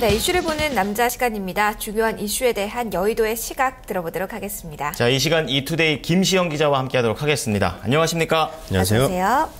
네, 이슈를 보는 남자 시간입니다. 중요한 이슈에 대한 여의도의 시각 들어보도록 하겠습니다. 자, 이 시간 이투데이 김시영 기자와 함께하도록 하겠습니다. 안녕하십니까? 안녕하세요. 안녕하세요.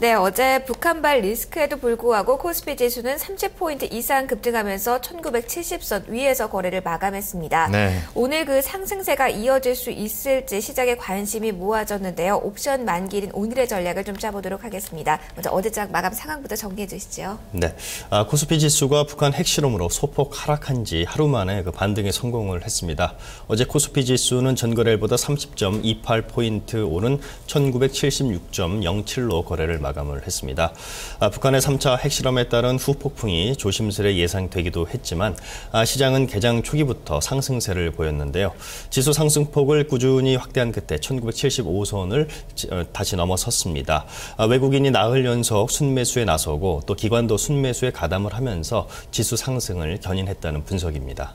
네, 어제 북한발 리스크에도 불구하고 코스피 지수는 30포인트 이상 급등하면서 1970선 위에서 거래를 마감했습니다. 네. 오늘 그 상승세가 이어질 수 있을지 시장에 관심이 모아졌는데요. 옵션 만기일인 오늘의 전략을 좀 짜보도록 하겠습니다. 먼저 어제장 마감 상황부터 정리해 주시죠. 네, 아, 코스피 지수가 북한 핵실험으로 소폭 하락한 지 하루 만에 그 반등에 성공을 했습니다. 어제 코스피 지수는 전거래일보다 30.28포인트 오른 1976.07로 거래를 마감했습니다. 마감을 했습니다. 아, 북한의 3차 핵실험에 따른 후폭풍이 조심스레 예상되기도 했지만 아, 시장은 개장 초기부터 상승세를 보였는데요. 지수 상승폭을 꾸준히 확대한 끝에 1975선을 어, 다시 넘어섰습니다. 아, 외국인이 나흘 연속 순매수에 나서고 또 기관도 순매수에 가담을 하면서 지수 상승을 견인했다는 분석입니다.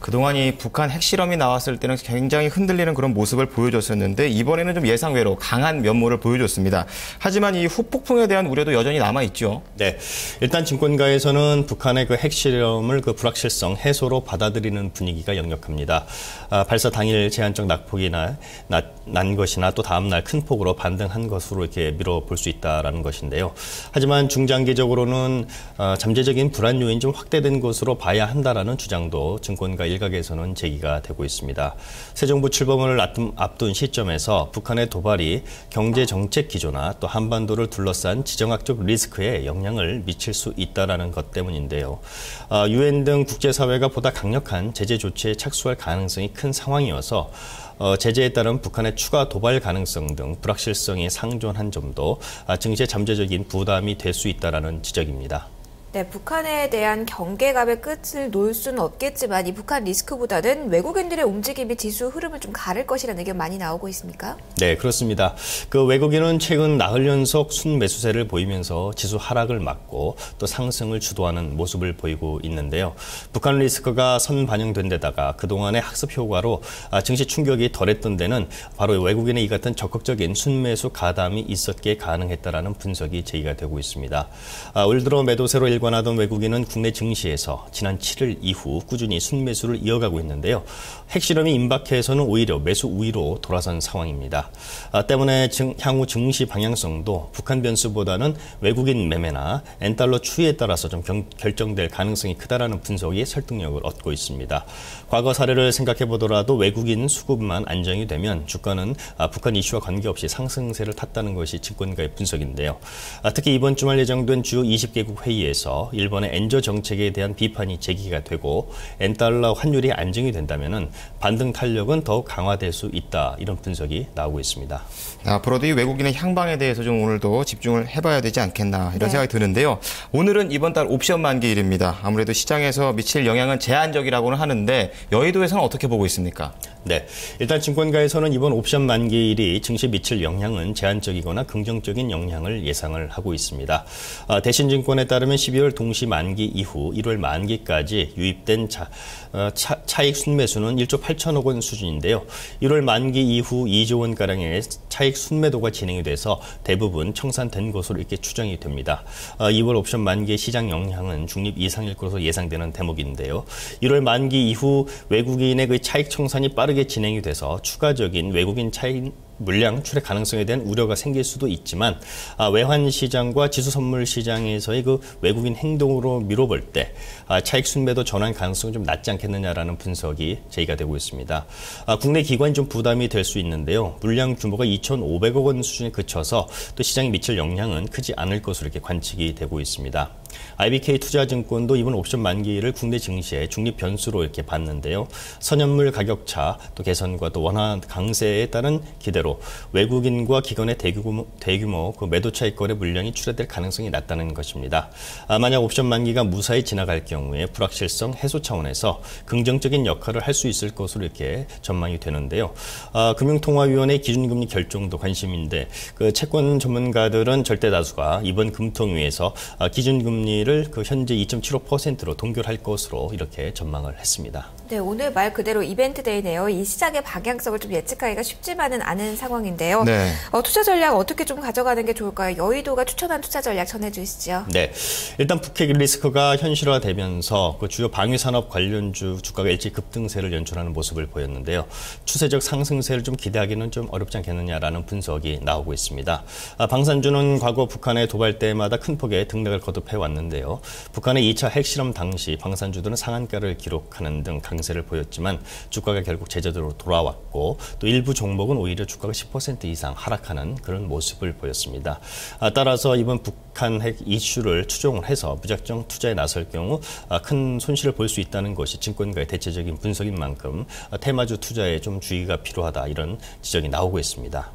그동안 이 북한 핵실험이 나왔을 때는 굉장히 흔들리는 그런 모습을 보여줬었는데 이번에는 좀 예상외로 강한 면모를 보여줬습니다. 하지만 이 후폭풍에 대한 우려도 여전히 남아 있죠. 네. 일단 증권가에서는 북한의 그 핵실험을 그 불확실성 해소로 받아들이는 분위기가 역력합니다. 아, 발사 당일 제한적 낙폭이나 나, 난 것이나 또 다음 날 큰 폭으로 반등한 것으로 이렇게 밀어볼 수 있다라는 것인데요. 하지만 중장기적으로는 어, 잠재적인 불안 요인 좀 확대된 것으로 봐야 한다라는 주장도 증권가 일각에서는 제기가 되고 있습니다. 새 정부 출범을 앞둔 시점에서 북한의 도발이 경제 정책 기조나 또 한반도를 둘러싼 지정학적 리스크에 영향을 미칠 수 있다라는 것 때문인데요. 아, 유엔 등 국제사회가 보다 강력한 제재 조치에 착수할 가능성이 큰 상황이어서 어, 제재에 따른 북한의 추가 도발 가능성 등 불확실성이 상존한 점도 아, 증시에 잠재적인 부담이 될 수 있다라는 지적입니다. 네, 북한에 대한 경계감의 끝을 놓을 수는 없겠지만 이 북한 리스크보다는 외국인들의 움직임이 지수 흐름을 좀 가를 것이라는 의견 많이 나오고 있습니까? 네, 그렇습니다. 그 외국인은 최근 나흘 연속 순매수세를 보이면서 지수 하락을 막고 또 상승을 주도하는 모습을 보이고 있는데요. 북한 리스크가 선 반영된 데다가 그동안의 학습 효과로 아, 증시 충격이 덜했던 데는 바로 외국인의 이 같은 적극적인 순매수 가담이 있었기에 가능했다라는 분석이 제기가 되고 있습니다. 아, 올 들어 매도세로 일관하던 외국인은 국내 증시에서 지난 7일 이후 꾸준히 순매수를 이어가고 있는데요. 핵실험이 임박해서는 오히려 매수 우위로 돌아선 상황입니다. 아, 때문에 증, 향후 증시 방향성도 북한 변수보다는 외국인 매매나 엔달러 추이에 따라서 좀 경, 결정될 가능성이 크다라는 분석이 설득력을 얻고 있습니다. 과거 사례를 생각해 보더라도 외국인 수급만 안정이 되면 주가는 아, 북한 이슈와 관계없이 상승세를 탔다는 것이 증권가의 분석인데요. 아, 특히 이번 주말 예정된 주요 20개국 회의에서 통해서 일본의 엔저 정책에 대한 비판이 제기가 되고 엔달러 환율이 안정이 된다면 반등 탄력은 더욱 강화될 수 있다 이런 분석이 나오고 있습니다. 앞으로도 이 외국인의 향방에 대해서 좀 오늘도 집중을 해봐야 되지 않겠나 이런 네. 생각이 드는데요. 오늘은 이번 달 옵션 만기일입니다. 아무래도 시장에서 미칠 영향은 제한적이라고는 하는데 여의도에서는 어떻게 보고 있습니까? 네, 일단 증권가에서는 이번 옵션 만기일이 증시 미칠 영향은 제한적이거나 긍정적인 영향을 예상을 하고 있습니다. 아, 대신증권에 따르면 12월 동시 만기 이후 1월 만기까지 유입된 자, 어, 차, 차익 순매수는 1조 8천억 원 수준인데요. 1월 만기 이후 2조 원가량의 차익 순매도가 진행이 돼서 대부분 청산된 것으로 이렇게 추정이 됩니다. 2월 어, 옵션 만기 시장 영향은 중립 이상일 것으로 예상되는 대목인데요. 1월 만기 이후 외국인의 그 차익 청산이 빠 르게 진행이 돼서 추가적인 외국인 차익 물량 출액 가능성에 대한 우려가 생길 수도 있지만 아, 외환 시장과 지수 선물 시장에서의 그 외국인 행동으로 미뤄볼 때 아, 차익 순매도 전환 가능성이 좀 낮지 않겠느냐라는 분석이 제기가 되고 있습니다. 아, 국내 기관이 좀 부담이 될 수 있는데요. 물량 규모가 2,500억 원 수준에 그쳐서 또 시장에 미칠 영향은 크지 않을 것으로 이렇게 관측이 되고 있습니다. IBK 투자증권도 이번 옵션 만기를 국내 증시의 중립 변수로 이렇게 봤는데요. 선연물 가격차 또 개선과 또 원화 강세에 따른 기대로 외국인과 기관의 대규모, 대규모 그 매도 차익 거래 물량이 출하될 가능성이 낮다는 것입니다. 아, 만약 옵션 만기가 무사히 지나갈 경우에 불확실성 해소 차원에서 긍정적인 역할을 할 수 있을 것으로 이렇게 전망이 되는데요. 아, 금융통화위원회 기준금리 결정도 관심인데 그 채권 전문가들은 절대 다수가 이번 금통위에서 아, 기준금리 금리를 그 현재 2.75%로 동결할 것으로 이렇게 전망을 했습니다. 네, 오늘 말 그대로 이벤트 데이네요. 이 시장의 방향성을 좀 예측하기가 쉽지만은 않은 상황인데요. 네. 어, 투자 전략 어떻게 좀 가져가는 게 좋을까요? 여의도가 추천한 투자 전략 전해주시죠. 네. 일단 북핵 리스크가 현실화되면서 그 주요 방위산업 관련주 주가가 일찍 급등세를 연출하는 모습을 보였는데요. 추세적 상승세를 좀 기대하기는 좀 어렵지 않겠느냐라는 분석이 나오고 있습니다. 아, 방산주는 과거 북한의 도발 때마다 큰 폭의 등락을 거듭해 왔는데요. 북한의 2차 핵실험 당시 방산주들은 상한가를 기록하는 등 강세를 보였지만 주가가 결국 제자리로 돌아왔고 또 일부 종목은 오히려 주가 가10% 이상 하락하는 그런 모습을 보였습니다. 아, 따라서 이번 북한 핵 이슈를 추종을 해서 무작정 투자에 나설 경우 아, 큰 손실을 볼 수 있다는 것이 증권가의 대체적인 분석인 만큼 아, 테마주 투자에 좀 주의가 필요하다 이런 지적이 나오고 있습니다.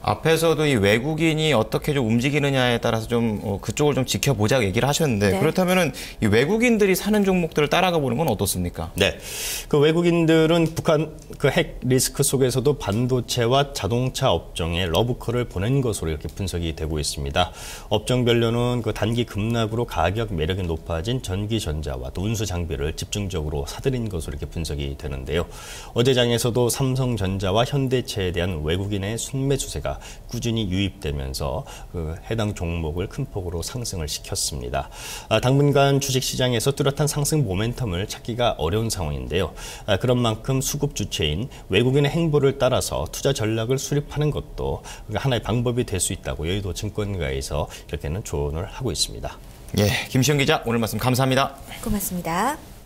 앞에서도 이 외국인이 어떻게 좀 움직이느냐에 따라서 좀 어, 그쪽을 좀 지켜보자 얘기를 하셨는데 네. 그렇다면은 이 외국인들이 사는 종목들을 따라가 보는 건 어떻습니까? 네. 그 외국인들은 북한 그 핵 리스크 속에서도 반도체와 자동차 업종에 러브콜을 보낸 것으로 이렇게 분석이 되고 있습니다. 업종별로는 그 단기 급락으로 가격 매력이 높아진 전기 전자와 또 운수 장비를 집중적으로 사들인 것으로 이렇게 분석이 되는데요. 어제 장에서도 삼성전자와 현대차에 대한 외국인의 순매 추세 가 꾸준히 유입되면서 그 해당 종목을 큰 폭으로 상승을 시켰습니다. 아, 당분간 주식 시장에서 뚜렷한 상승 모멘텀을 찾기가 어려운 상황인데요. 아, 그런 만큼 수급 주체인 외국인의 행보를 따라서 투자 전략을 수립하는 것도 하나의 방법이 될 수 있다고 여의도 증권가에서 이렇게는 조언을 하고 있습니다. 예, 김시영 기자 오늘 말씀 감사합니다. 고맙습니다.